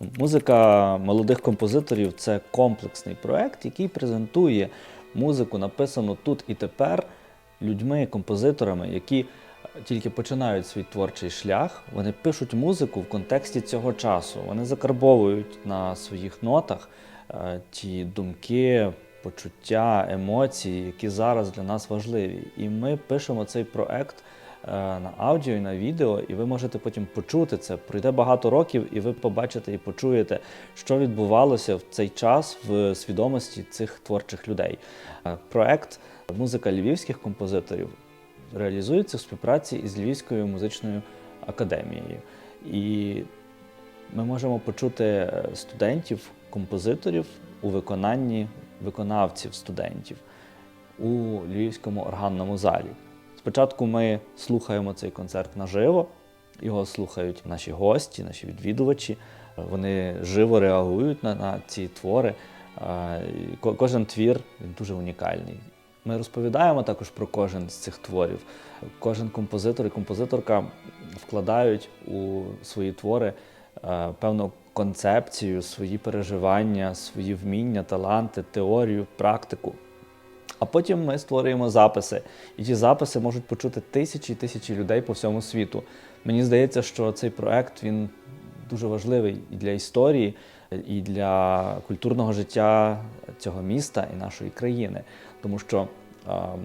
Музика молодих композиторів це комплексний проект, який презентує музику, написану тут і тепер людьми, композиторами, які тільки починають свій творчий шлях. Вони пишуть музику в контексті цього часу. Вони закарбовують на своїх нотах е, ті думки, почуття, емоції, які зараз для нас важливі. І ми пишемо цей проект на аудіо і на відео, і ви можете потім почути це. Пройде багато років, і ви побачите і почуєте, що відбувалося в цей час в свідомості цих творчих людей. Е, Проект музика львівських композиторів реалізується в співпраці із Львівською музичною академією. І ми можемо почути е, студентів, композиторів у виконанні виконавців студентів у Львівському органному залі. Спочатку ми слухаємо цей концерт наживо, його слухають наші гості, наші відвідувачі. Вони живо реагують на, на ці твори. Кожен твір він дуже унікальний. Ми розповідаємо також про кожен з цих творів. Кожен композитор і композиторка вкладають у свої твори певну концепцію, свої переживання, свої вміння, таланти, теорію, практику. А потім ми створюємо записи, і ті записи можуть почути тисячі і тисячі людей по всьому світу. Мені здається, що цей проект він дуже важливий і для історії, і для культурного життя цього міста і нашої країни, тому що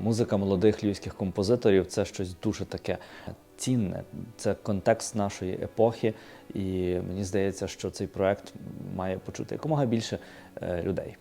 музика молодих львівських композиторів це щось дуже таке цінне. Це контекст нашої епохи, і мені здається, що цей проект має почути якомога більше е, людей.